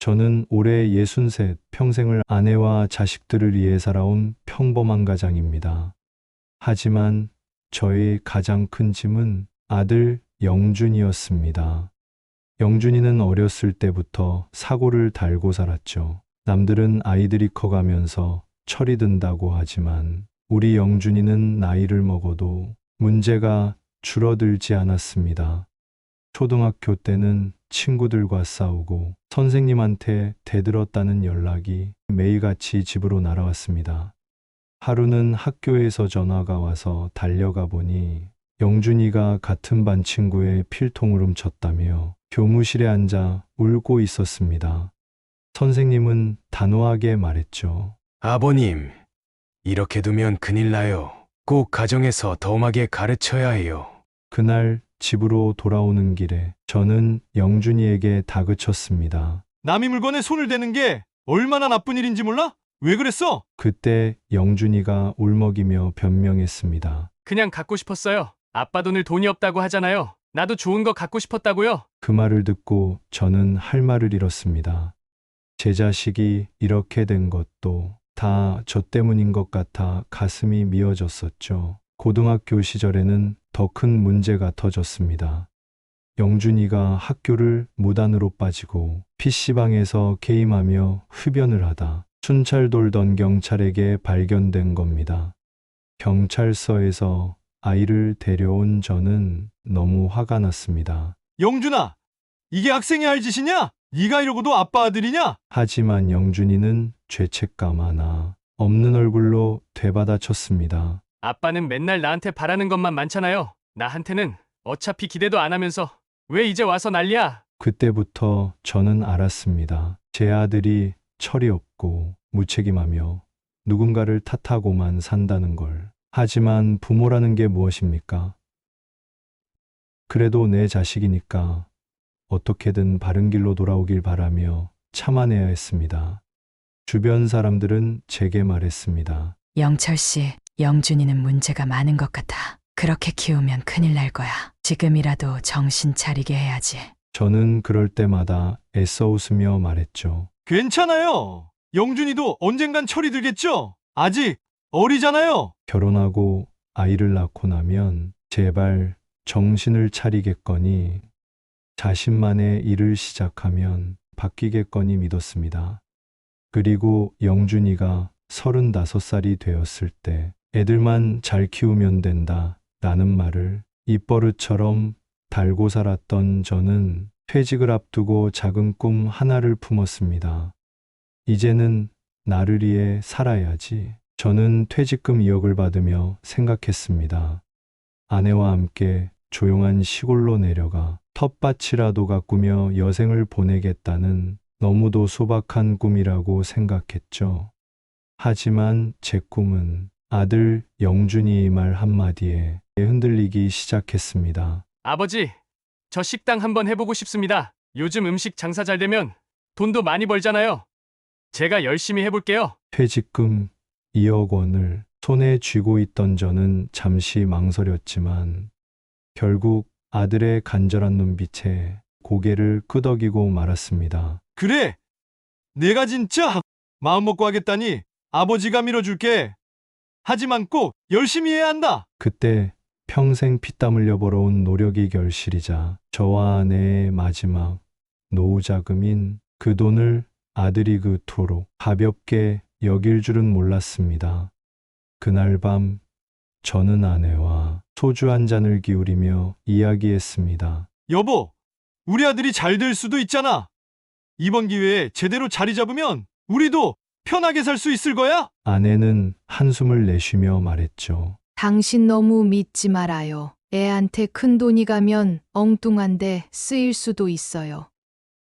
저는 올해 63 평생을 아내와 자식들을 위해 살아온 평범한 가장입니다. 하지만 저의 가장 큰 짐은 아들 영준이었습니다. 영준이는 어렸을 때부터 사고를 달고 살았죠. 남들은 아이들이 커가면서 철이 든다고 하지만 우리 영준이는 나이를 먹어도 문제가 줄어들지 않았습니다. 초등학교 때는 친구들과 싸우고 선생님한테 대들었다는 연락이 매일같이 집으로 날아왔습니다. 하루는 학교에서 전화가 와서 달려가 보니 영준이가 같은 반 친구의 필통을 훔쳤다며 교무실에 앉아 울고 있었습니다. 선생님은 단호하게 말했죠. 아버님, 이렇게 두면 큰일 나요. 꼭 가정에서 덤하게 가르쳐야 해요. 그날 집으로 돌아오는 길에 저는 영준이에게 다그쳤습니다. 남의 물건에 손을 대는 게 얼마나 나쁜 일인지 몰라? 왜 그랬어? 그때 영준이가 울먹이며 변명했습니다. 그냥 갖고 싶었어요. 아빠 돈을 돈이 없다고 하잖아요. 나도 좋은 거 갖고 싶었다고요. 그 말을 듣고 저는 할 말을 잃었습니다. 제 자식이 이렇게 된 것도 다 저 때문인 것 같아 가슴이 미어졌었죠. 고등학교 시절에는 더 큰 문제가 터졌습니다. 영준이가 학교를 무단으로 빠지고 PC방에서 게임하며 흡연을 하다 순찰 돌던 경찰에게 발견된 겁니다. 경찰서에서 아이를 데려온 저는 너무 화가 났습니다. 영준아, 이게 학생이 할 짓이냐? 네가 이러고도 아빠 아들이냐? 하지만 영준이는 죄책감 하나 없는 얼굴로 되받아쳤습니다. 아빠는 맨날 나한테 바라는 것만 많잖아요. 나한테는 어차피 기대도 안 하면서 왜 이제 와서 난리야? 그때부터 저는 알았습니다. 제 아들이 철이 없고 무책임하며 누군가를 탓하고만 산다는 걸. 하지만 부모라는 게 무엇입니까? 그래도 내 자식이니까 어떻게든 바른 길로 돌아오길 바라며 참아내야 했습니다. 주변 사람들은 제게 말했습니다. 영철 씨, 영준이는 문제가 많은 것 같아. 그렇게 키우면 큰일 날 거야. 지금이라도 정신 차리게 해야지. 저는 그럴 때마다 애써 웃으며 말했죠. 괜찮아요. 영준이도 언젠간 철이 들겠죠? 아직 어리잖아요. 결혼하고 아이를 낳고 나면 제발 정신을 차리겠거니 자신만의 일을 시작하면 바뀌겠거니 믿었습니다. 그리고 영준이가 35살이 되었을 때 애들만 잘 키우면 된다 라는 말을 입버릇처럼 달고 살았던 저는 퇴직을 앞두고 작은 꿈 하나를 품었습니다. 이제는 나를 위해 살아야지. 저는 퇴직금 2억을 받으며 생각했습니다. 아내와 함께 조용한 시골로 내려가 텃밭이라도 가꾸며 여생을 보내겠다는 너무도 소박한 꿈이라고 생각했죠. 하지만 제 꿈은 아들 영준이 말 한마디에 흔들리기 시작했습니다. 아버지, 저 식당 한번 해보고 싶습니다. 요즘 음식 장사 잘 되면 돈도 많이 벌잖아요. 제가 열심히 해볼게요. 퇴직금 2억 원을 손에 쥐고 있던 저는 잠시 망설였지만 결국 아들의 간절한 눈빛에 고개를 끄덕이고 말았습니다. 그래. 내가 진짜 마음 먹고 하겠다니 아버지가 밀어줄게. 하지만 꼭 열심히 해야 한다. 그때 평생 피땀 흘려 벌어온 노력이 결실이자 저와 아내의 마지막 노후 자금인 그 돈을 아들이 그토록 가볍게 여길 줄은 몰랐습니다. 그날 밤 저는 아내와 소주 한 잔을 기울이며 이야기했습니다. 여보, 우리 아들이 잘 될 수도 있잖아. 이번 기회에 제대로 자리 잡으면 우리도 편하게 살 수 있을 거야? 아내는 한숨을 내쉬며 말했죠. 당신 너무 믿지 말아요. 애한테 큰 돈이 가면 엉뚱한데 쓰일 수도 있어요.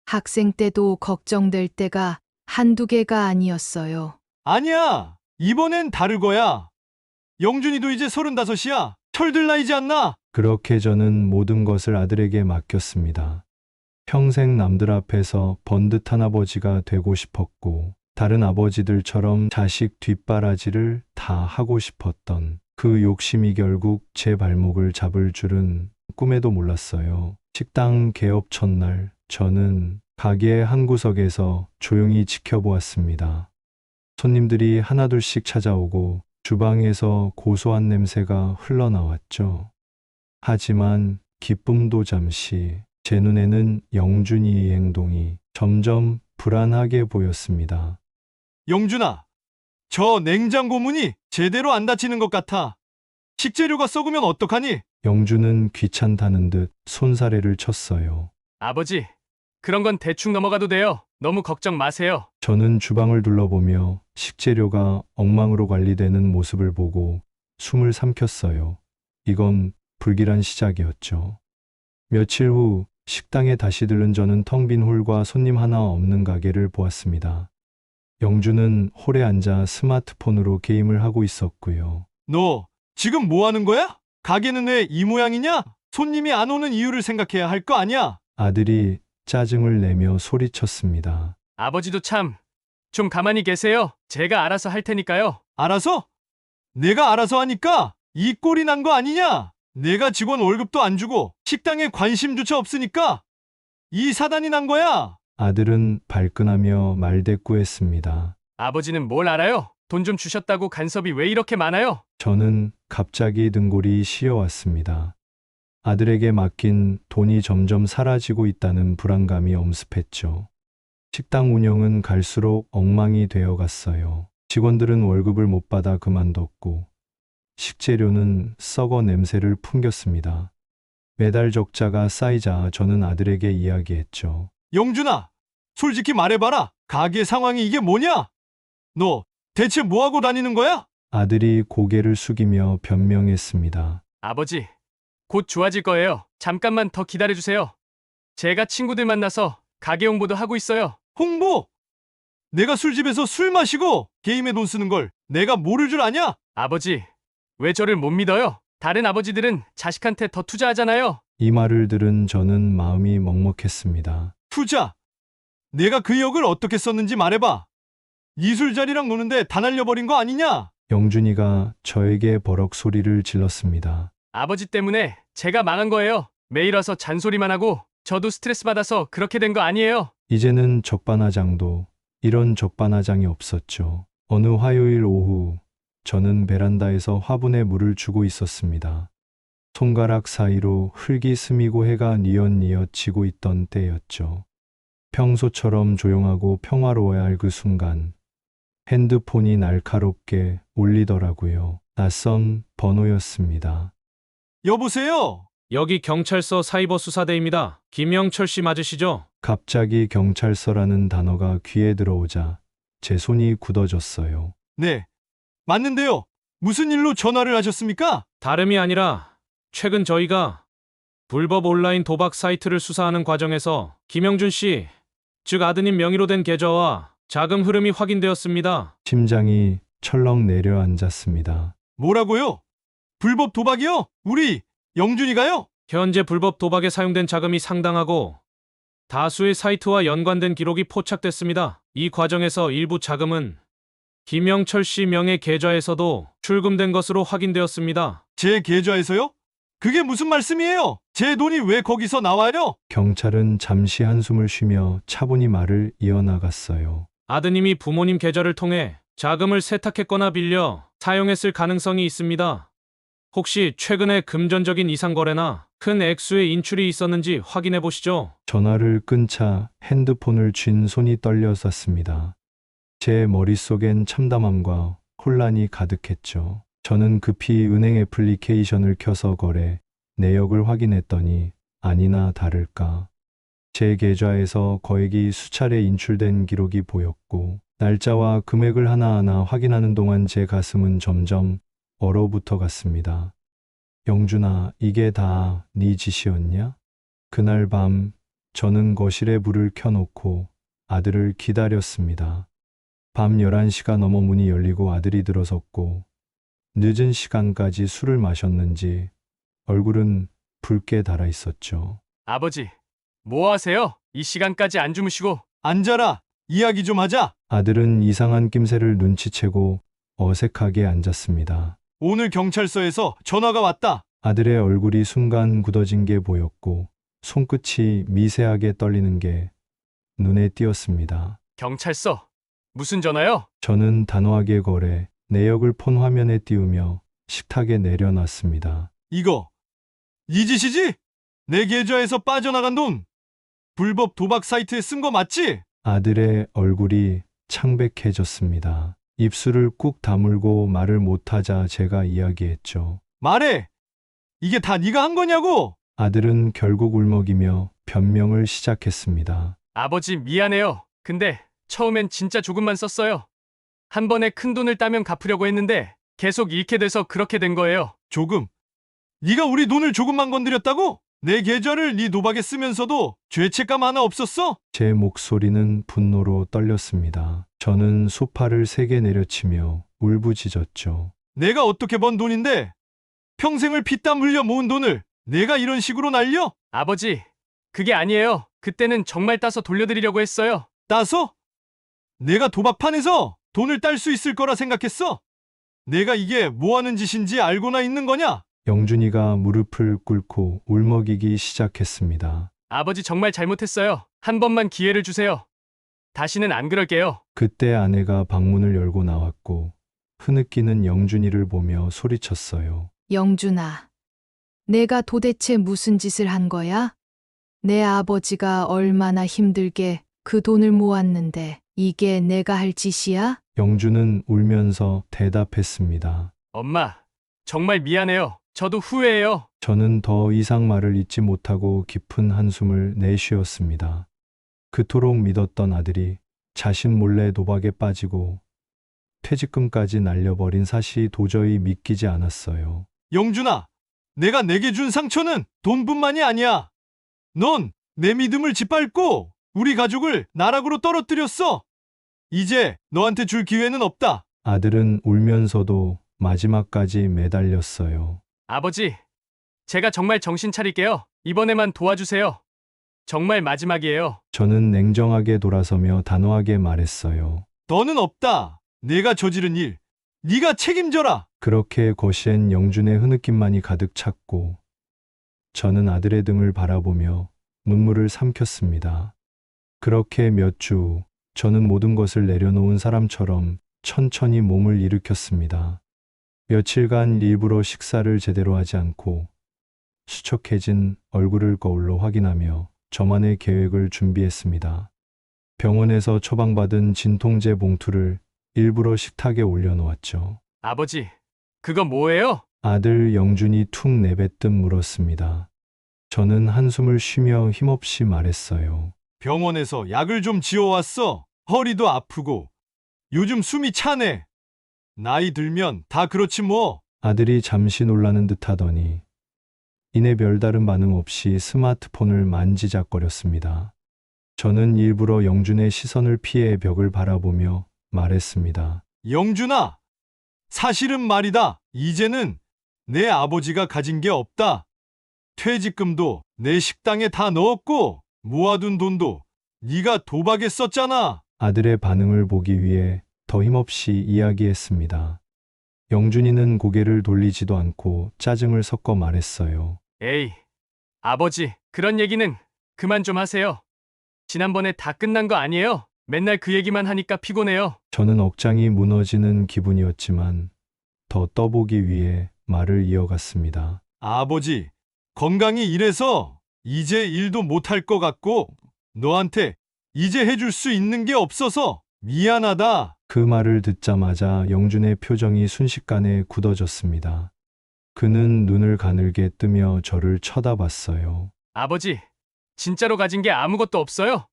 학생 때도 걱정될 때가 한두 개가 아니었어요. 아니야. 이번엔 다를 거야. 영준이도 이제 서른다섯이야. 철들 나이지 않나? 그렇게 저는 모든 것을 아들에게 맡겼습니다. 평생 남들 앞에서 번듯한 아버지가 되고 싶었고, 다른 아버지들처럼 자식 뒷바라지를 다 하고 싶었던 그 욕심이 결국 제 발목을 잡을 줄은 꿈에도 몰랐어요. 식당 개업 첫날, 저는 가게의 한 구석에서 조용히 지켜보았습니다. 손님들이 하나둘씩 찾아오고 주방에서 고소한 냄새가 흘러나왔죠. 하지만 기쁨도 잠시 제 눈에는 영준이의 행동이 점점 불안하게 보였습니다. 영준아, 저 냉장고 문이 제대로 안 닫히는 것 같아. 식재료가 썩으면 어떡하니? 영준은 귀찮다는 듯 손사래를 쳤어요. 아버지, 그런 건 대충 넘어가도 돼요. 너무 걱정 마세요. 저는 주방을 둘러보며 식재료가 엉망으로 관리되는 모습을 보고 숨을 삼켰어요. 이건 불길한 시작이었죠. 며칠 후 식당에 다시 들른 저는 텅 빈 홀과 손님 하나 없는 가게를 보았습니다. 영주는 홀에 앉아 스마트폰으로 게임을 하고 있었고요. 너 지금 뭐 하는 거야? 가게는 왜 이 모양이냐? 손님이 안 오는 이유를 생각해야 할 거 아니야? 아들이 짜증을 내며 소리쳤습니다. 아버지도 참, 좀 가만히 계세요. 제가 알아서 할 테니까요. 알아서? 내가 알아서 하니까 이 꼴이 난 거 아니냐? 내가 직원 월급도 안 주고 식당에 관심조차 없으니까 이 사단이 난 거야. 아들은 발끈하며 말대꾸했습니다. 아버지는 뭘 알아요? 돈 좀 주셨다고 간섭이 왜 이렇게 많아요? 저는 갑자기 등골이 시려왔습니다. 아들에게 맡긴 돈이 점점 사라지고 있다는 불안감이 엄습했죠. 식당 운영은 갈수록 엉망이 되어 갔어요. 직원들은 월급을 못 받아 그만뒀고, 식재료는 썩어 냄새를 풍겼습니다. 매달 적자가 쌓이자 저는 아들에게 이야기했죠. 영준아, 솔직히 말해봐라. 가게 상황이 이게 뭐냐? 너 대체 뭐 하고 다니는 거야? 아들이 고개를 숙이며 변명했습니다. 아버지, 곧 좋아질 거예요. 잠깐만 더 기다려주세요. 제가 친구들 만나서 가게 홍보도 하고 있어요. 홍보! 내가 술집에서 술 마시고 게임에 돈 쓰는 걸 내가 모를 줄 아냐? 아버지, 왜 저를 못 믿어요? 다른 아버지들은 자식한테 더 투자하잖아요. 이 말을 들은 저는 마음이 먹먹했습니다. 투자! 내가 그 역을 어떻게 썼는지 말해봐. 이술자리랑 노는데 다 날려버린 거 아니냐? 영준이가 저에게 버럭 소리를 질렀습니다. 아버지 때문에 제가 망한 거예요. 매일 와서 잔소리만 하고 저도 스트레스 받아서 그렇게 된 거 아니에요. 이제는 적반하장도 이런 적반하장이 없었죠. 어느 화요일 오후 저는 베란다에서 화분에 물을 주고 있었습니다. 손가락 사이로 흙이 스미고 해가 뉘엿뉘엿 지고 있던 때였죠. 평소처럼 조용하고 평화로워야 할 그 순간 핸드폰이 날카롭게 울리더라고요. 낯선 번호였습니다. 여보세요? 여기 경찰서 사이버 수사대입니다. 김영철 씨 맞으시죠? 갑자기 경찰서라는 단어가 귀에 들어오자 제 손이 굳어졌어요. 네. 맞는데요. 무슨 일로 전화를 하셨습니까? 다름이 아니라 최근 저희가 불법 온라인 도박 사이트를 수사하는 과정에서 김영준 씨, 즉 아드님 명의로 된 계좌와 자금 흐름이 확인되었습니다. 심장이 철렁 내려앉았습니다. 뭐라고요? 불법 도박이요? 우리 영준이가요? 현재 불법 도박에 사용된 자금이 상당하고 다수의 사이트와 연관된 기록이 포착됐습니다. 이 과정에서 일부 자금은 김영철 씨 명의 계좌에서도 출금된 것으로 확인되었습니다. 제 계좌에서요? 그게 무슨 말씀이에요? 제 돈이 왜 거기서 나와요? 경찰은 잠시 한숨을 쉬며 차분히 말을 이어나갔어요. 아드님이 부모님 계좌를 통해 자금을 세탁했거나 빌려 사용했을 가능성이 있습니다. 혹시 최근에 금전적인 이상 거래나 큰 액수의 인출이 있었는지 확인해 보시죠. 전화를 끊자 핸드폰을 쥔 손이 떨렸었습니다. 제 머릿속엔 참담함과 혼란이 가득했죠. 저는 급히 은행 애플리케이션을 켜서 거래 내역을 확인했더니 아니나 다를까. 제 계좌에서 거액이 수차례 인출된 기록이 보였고, 날짜와 금액을 하나하나 확인하는 동안 제 가슴은 점점 얼어붙어 갔습니다. 영준아, 이게 다 네 짓이었냐? 그날 밤 저는 거실에 불을 켜놓고 아들을 기다렸습니다. 밤 11시가 넘어 문이 열리고 아들이 들어섰고 늦은 시간까지 술을 마셨는지 얼굴은 붉게 달아 있었죠. 아버지, 뭐 하세요? 이 시간까지 안 주무시고 앉아라. 이야기 좀 하자. 아들은 이상한 낌새를 눈치채고 어색하게 앉았습니다. 오늘 경찰서에서 전화가 왔다. 아들의 얼굴이 순간 굳어진 게 보였고 손끝이 미세하게 떨리는 게 눈에 띄었습니다. 경찰서. 무슨 전화요? 저는 단호하게 거래 내역을 폰 화면에 띄우며 식탁에 내려놨습니다. 이거 이 짓이지? 내 계좌에서 빠져나간 돈 불법 도박 사이트에 쓴 거 맞지? 아들의 얼굴이 창백해졌습니다. 입술을 꾹 다물고 말을 못하자 제가 이야기했죠. 말해. 이게 다 네가 한 거냐고? 아들은 결국 울먹이며 변명을 시작했습니다. 아버지 미안해요. 근데 처음엔 진짜 조금만 썼어요. 한 번에 큰 돈을 따면 갚으려고 했는데 계속 잃게 돼서 그렇게 된 거예요. 조금. 네가 우리 돈을 조금만 건드렸다고? 내 계좌를 네 도박에 쓰면서도 죄책감 하나 없었어? 제 목소리는 분노로 떨렸습니다. 저는 소파를 세게 내려치며 울부짖었죠. 내가 어떻게 번 돈인데 평생을 피땀 흘려 모은 돈을 내가 이런 식으로 날려? 아버지, 그게 아니에요. 그때는 정말 따서 돌려드리려고 했어요. 따서? 내가 도박판에서 돈을 딸 수 있을 거라 생각했어? 내가 이게 뭐 하는 짓인지 알고나 있는 거냐? 영준이가 무릎을 꿇고 울먹이기 시작했습니다. 아버지 정말 잘못했어요. 한 번만 기회를 주세요. 다시는 안 그럴게요. 그때 아내가 방문을 열고 나왔고 흐느끼는 영준이를 보며 소리쳤어요. 영준아, 내가 도대체 무슨 짓을 한 거야? 내 아버지가 얼마나 힘들게 그 돈을 모았는데 이게 내가 할 짓이야? 영준은 울면서 대답했습니다. 엄마, 정말 미안해요. 저도 후회해요. 저는 더 이상 말을 잇지 못하고 깊은 한숨을 내쉬었습니다. 그토록 믿었던 아들이 자신 몰래 도박에 빠지고 퇴직금까지 날려버린 사실이 도저히 믿기지 않았어요. 영준아, 내가 내게 준 상처는 돈뿐만이 아니야. 넌 내 믿음을 짓밟고 우리 가족을 나락으로 떨어뜨렸어. 이제 너한테 줄 기회는 없다. 아들은 울면서도 마지막까지 매달렸어요. 아버지, 제가 정말 정신 차릴게요. 이번에만 도와주세요. 정말 마지막이에요. 저는 냉정하게 돌아서며 단호하게 말했어요. 너는 없다. 내가 저지른 일. 네가 책임져라. 그렇게 거시엔 영준의 흐느낌만이 가득 찼고 저는 아들의 등을 바라보며 눈물을 삼켰습니다. 그렇게 몇주후 저는 모든 것을 내려놓은 사람처럼 천천히 몸을 일으켰습니다. 며칠간 일부러 식사를 제대로 하지 않고 수척해진 얼굴을 거울로 확인하며 저만의 계획을 준비했습니다. 병원에서 처방받은 진통제 봉투를 일부러 식탁에 올려놓았죠. 아버지, 그거 뭐예요? 아들 영준이 툭 내뱉듯 물었습니다. 저는 한숨을 쉬며 힘없이 말했어요. 병원에서 약을 좀 지어왔어. 허리도 아프고. 요즘 숨이 차네. 나이 들면 다 그렇지 뭐. 아들이 잠시 놀라는 듯 하더니 이내 별다른 반응 없이 스마트폰을 만지작거렸습니다. 저는 일부러 영준의 시선을 피해 벽을 바라보며 말했습니다. 영준아, 사실은 말이다. 이제는 내 아버지가 가진 게 없다. 퇴직금도 내 식당에 다 넣었고 모아둔 돈도 네가 도박에 썼잖아. 아들의 반응을 보기 위해 더 힘없이 이야기했습니다. 영준이는 고개를 돌리지도 않고 짜증을 섞어 말했어요. 에이, 아버지, 그런 얘기는 그만 좀 하세요. 지난번에 다 끝난 거 아니에요? 맨날 그 얘기만 하니까 피곤해요. 저는 억장이 무너지는 기분이었지만 더 떠보기 위해 말을 이어갔습니다. 아버지, 건강이 이래서 이제 일도 못할 것 같고 너한테 이제 해줄 수 있는 게 없어서 미안하다. 그 말을 듣자마자 영준의 표정이 순식간에 굳어졌습니다. 그는 눈을 가늘게 뜨며 저를 쳐다봤어요. 아버지, 진짜로 가진 게 아무것도 없어요?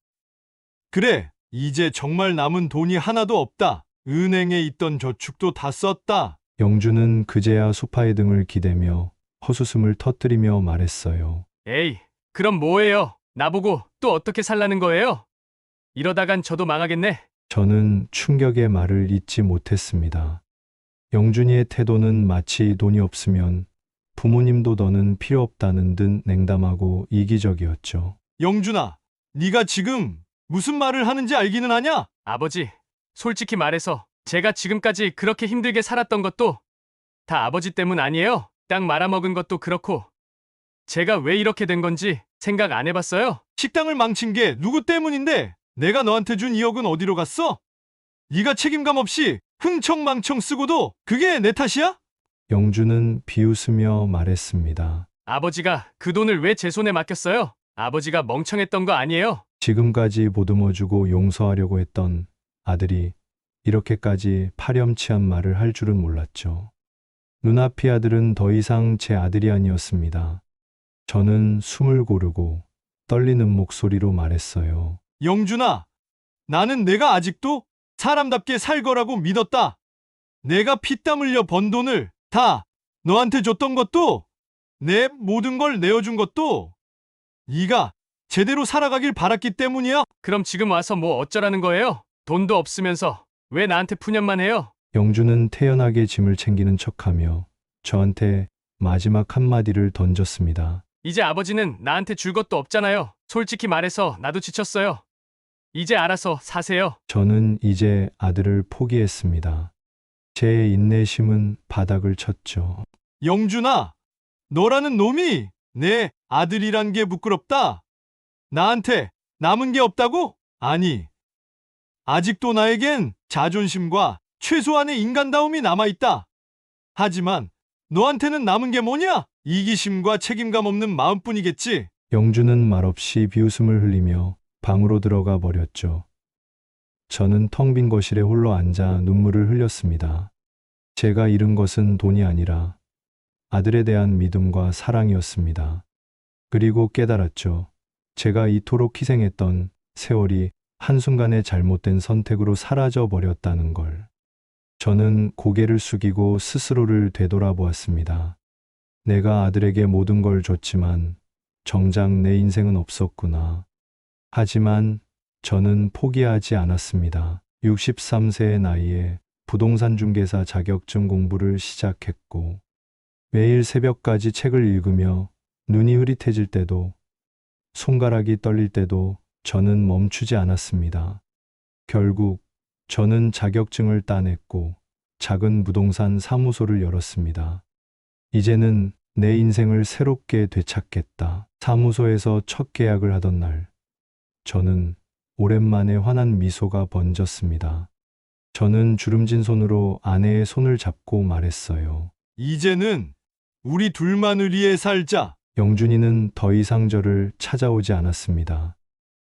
그래, 이제 정말 남은 돈이 하나도 없다. 은행에 있던 저축도 다 썼다. 영준은 그제야 소파의 등을 기대며 헛웃음을 터뜨리며 말했어요. 에이, 그럼 뭐예요? 나보고 또 어떻게 살라는 거예요? 이러다간 저도 망하겠네. 저는 충격의 말을 잊지 못했습니다. 영준이의 태도는 마치 돈이 없으면 부모님도 너는 필요 없다는 듯 냉담하고 이기적이었죠. 영준아, 네가 지금 무슨 말을 하는지 알기는 하냐? 아버지, 솔직히 말해서 제가 지금까지 그렇게 힘들게 살았던 것도 다 아버지 때문 아니에요? 땅 말아먹은 것도 그렇고 제가 왜 이렇게 된 건지 생각 안 해봤어요? 식당을 망친 게 누구 때문인데 내가 너한테 준 2억은 어디로 갔어? 네가 책임감 없이 흥청망청 쓰고도 그게 내 탓이야? 영주는 비웃으며 말했습니다. 아버지가 그 돈을 왜 제 손에 맡겼어요? 아버지가 멍청했던 거 아니에요? 지금까지 보듬어주고 용서하려고 했던 아들이 이렇게까지 파렴치한 말을 할 줄은 몰랐죠. 눈앞의 아들은 더 이상 제 아들이 아니었습니다. 저는 숨을 고르고 떨리는 목소리로 말했어요. 영준아, 나는 내가 아직도 사람답게 살 거라고 믿었다. 내가 피땀 흘려 번 돈을 다 너한테 줬던 것도 내 모든 걸 내어준 것도 네가 제대로 살아가길 바랐기 때문이야. 그럼 지금 와서 뭐 어쩌라는 거예요? 돈도 없으면서 왜 나한테 푸념만 해요? 영주는 태연하게 짐을 챙기는 척하며 저한테 마지막 한마디를 던졌습니다. 이제 아버지는 나한테 줄 것도 없잖아요. 솔직히 말해서 나도 지쳤어요. 이제 알아서 사세요. 저는 이제 아들을 포기했습니다. 제 인내심은 바닥을 쳤죠. 영준아, 너라는 놈이 내 아들이란 게 부끄럽다. 나한테 남은 게 없다고? 아니. 아직도 나에겐 자존심과 최소한의 인간다움이 남아있다. 하지만 너한테는 남은 게 뭐냐? 이기심과 책임감 없는 마음뿐이겠지. 영주는 말없이 비웃음을 흘리며 방으로 들어가 버렸죠. 저는 텅 빈 거실에 홀로 앉아 눈물을 흘렸습니다. 제가 잃은 것은 돈이 아니라 아들에 대한 믿음과 사랑이었습니다. 그리고 깨달았죠. 제가 이토록 희생했던 세월이 한순간에 잘못된 선택으로 사라져 버렸다는 걸. 저는 고개를 숙이고 스스로를 되돌아보았습니다. 내가 아들에게 모든 걸 줬지만 정작 내 인생은 없었구나. 하지만 저는 포기하지 않았습니다. 63세의 나이에 부동산 중개사 자격증 공부를 시작했고 매일 새벽까지 책을 읽으며 눈이 흐릿해질 때도 손가락이 떨릴 때도 저는 멈추지 않았습니다. 결국 저는 자격증을 따냈고 작은 부동산 사무소를 열었습니다. 이제는 내 인생을 새롭게 되찾겠다. 사무소에서 첫 계약을 하던 날, 저는 오랜만에 환한 미소가 번졌습니다. 저는 주름진 손으로 아내의 손을 잡고 말했어요. 이제는 우리 둘만을 위해 살자. 영준이는 더 이상 저를 찾아오지 않았습니다.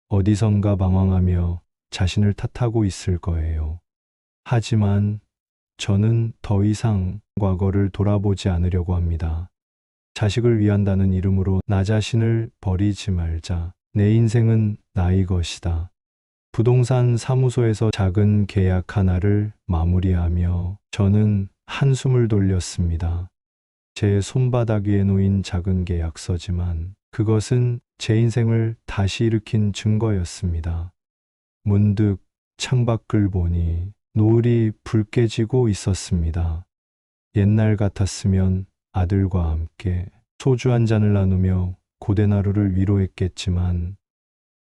어디선가 방황하며 자신을 탓하고 있을 거예요. 하지만 저는 더 이상 과거를 돌아보지 않으려고 합니다. 자식을 위한다는 이름으로 나 자신을 버리지 말자. 내 인생은 나의 것이다. 부동산 사무소에서 작은 계약 하나를 마무리하며 저는 한숨을 돌렸습니다. 제 손바닥 위에 놓인 작은 계약서지만 그것은 제 인생을 다시 일으킨 증거였습니다. 문득 창밖을 보니 노을이 붉게 지고 있었습니다. 옛날 같았으면 아들과 함께 소주 한 잔을 나누며 고된 하루를 위로했겠지만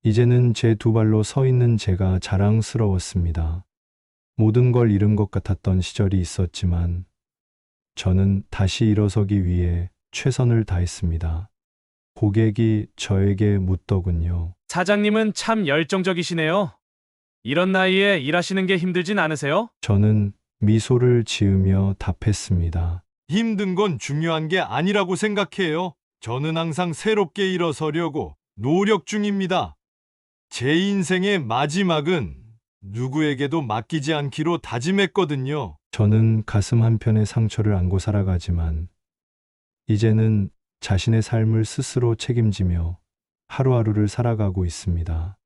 이제는 제 두 발로 서 있는 제가 자랑스러웠습니다. 모든 걸 잃은 것 같았던 시절이 있었지만 저는 다시 일어서기 위해 최선을 다했습니다. 고객이 저에게 묻더군요. 사장님은 참 열정적이시네요. 이런 나이에 일하시는 게 힘들진 않으세요? 저는 미소를 지으며 답했습니다. 힘든 건 중요한 게 아니라고 생각해요. 저는 항상 새롭게 일어서려고 노력 중입니다. 제 인생의 마지막은 누구에게도 맡기지 않기로 다짐했거든요. 저는 가슴 한편에 상처를 안고 살아가지만 이제는 자신의 삶을 스스로 책임지며 하루하루를 살아가고 있습니다.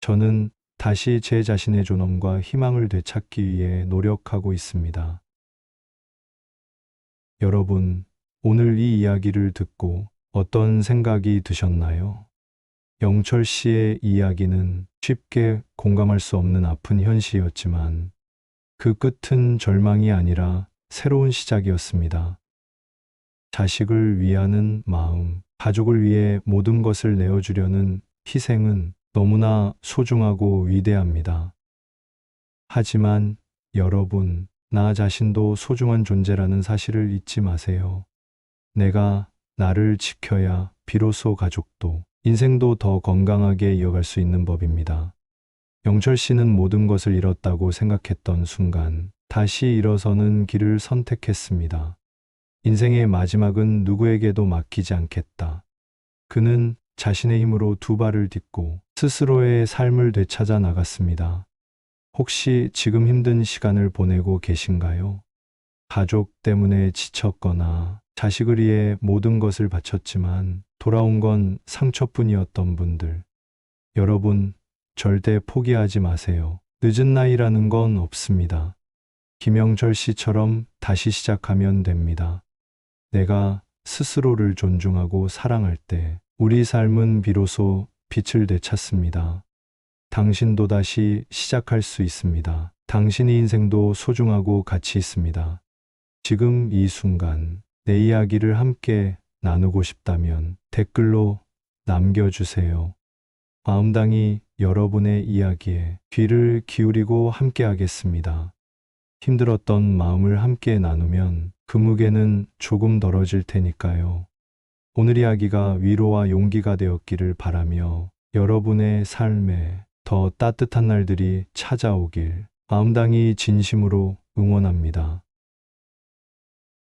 저는 다시 제 자신의 존엄과 희망을 되찾기 위해 노력하고 있습니다. 여러분, 오늘 이 이야기를 듣고 어떤 생각이 드셨나요? 영철 씨의 이야기는 쉽게 공감할 수 없는 아픈 현실이었지만 그 끝은 절망이 아니라 새로운 시작이었습니다. 자식을 위하는 마음, 가족을 위해 모든 것을 내어주려는 희생은 너무나 소중하고 위대합니다. 하지만 여러분, 나 자신도 소중한 존재라는 사실을 잊지 마세요. 내가 나를 지켜야 비로소 가족도 인생도 더 건강하게 이어갈 수 있는 법입니다. 영철 씨는 모든 것을 잃었다고 생각했던 순간 다시 일어서는 길을 선택했습니다. 인생의 마지막은 누구에게도 맡기지 않겠다. 그는 자신의 힘으로 두 발을 딛고 스스로의 삶을 되찾아 나갔습니다. 혹시 지금 힘든 시간을 보내고 계신가요? 가족 때문에 지쳤거나 자식을 위해 모든 것을 바쳤지만 돌아온 건 상처뿐이었던 분들. 여러분, 절대 포기하지 마세요. 늦은 나이라는 건 없습니다. 김영철 씨처럼 다시 시작하면 됩니다. 내가 스스로를 존중하고 사랑할 때 우리 삶은 비로소 빛을 되찾습니다. 당신도 다시 시작할 수 있습니다. 당신의 인생도 소중하고 가치 있습니다. 지금 이 순간 내 이야기를 함께 나누고 싶다면 댓글로 남겨주세요. 마음당이 여러분의 이야기에 귀를 기울이고 함께 하겠습니다. 힘들었던 마음을 함께 나누면 그 무게는 조금 덜어질 테니까요. 오늘 이야기가 위로와 용기가 되었기를 바라며 여러분의 삶에 더 따뜻한 날들이 찾아오길 마음당이 진심으로 응원합니다.